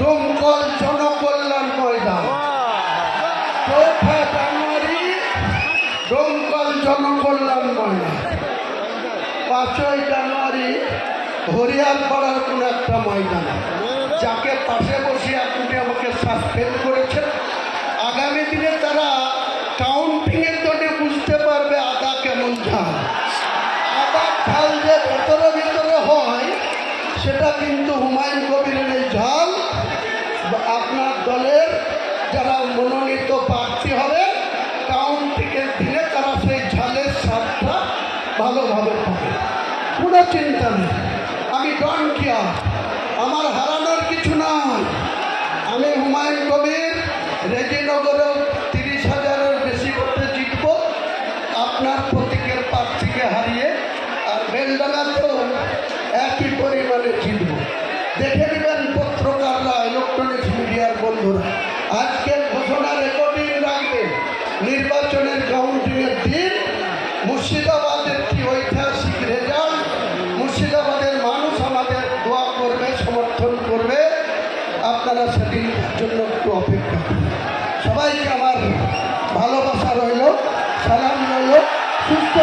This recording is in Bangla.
দমকল জনকল্যাণ ময়দান। চৌঠা জানুয়ারি, দমকল জনকল্যাণ ময়দান। পাঁচই জানুয়ারি, হরিয়ালপাড়ার কোনো একটা ময়দান। যাকে পাশে বসে আপনি আমাকে সাসপেন্ড করেছেন। আগামী দিনে তারা কাউন্টিংয়ের জন্য বুঝতে পারবে আদা কেমন ঝাল। আদা ঝাল যে ভেতরে ভেতরে হয়, সেটা কিন্তু হুমায়ুন কবিরের এই ঝাল বা আপনার দলের যারা মনোনীত প্রার্থী হবে কাউন্টিংয়ের দিনে তারা সেই ঝালের স্বাদটা ভালোভাবে পাবে। কোনো চিন্তা নেই। আমি ডন কিয়া। আমার হারানোর কিছু নয় আমি হুমায়ুন কবির, রেজিনগরেও তিরিশ হাজারের বেশি ভোটে জিতব। আপনার প্রতীকের প্রার্থীকে হারিয়ে আর বেলডাঙ্গাতেও একই পরিমাণে জিতব। বন্ধুরা, আজকের ঘোষণা রেকর্ডিং রাখবেন নির্বাচনের কাউন্টিংয়ের দিন, মুর্শিদাবাদের কি ঐতিহাসিক রেজাল্ট মুর্শিদাবাদের মানুষ আমাদের দোয়া করবে, সমর্থন করবে। আপনারা সেদিন জন্য একটু অপেক্ষা সবাইকে আমার ভালোবাসা রইল, সালাম রইল, সুস্থ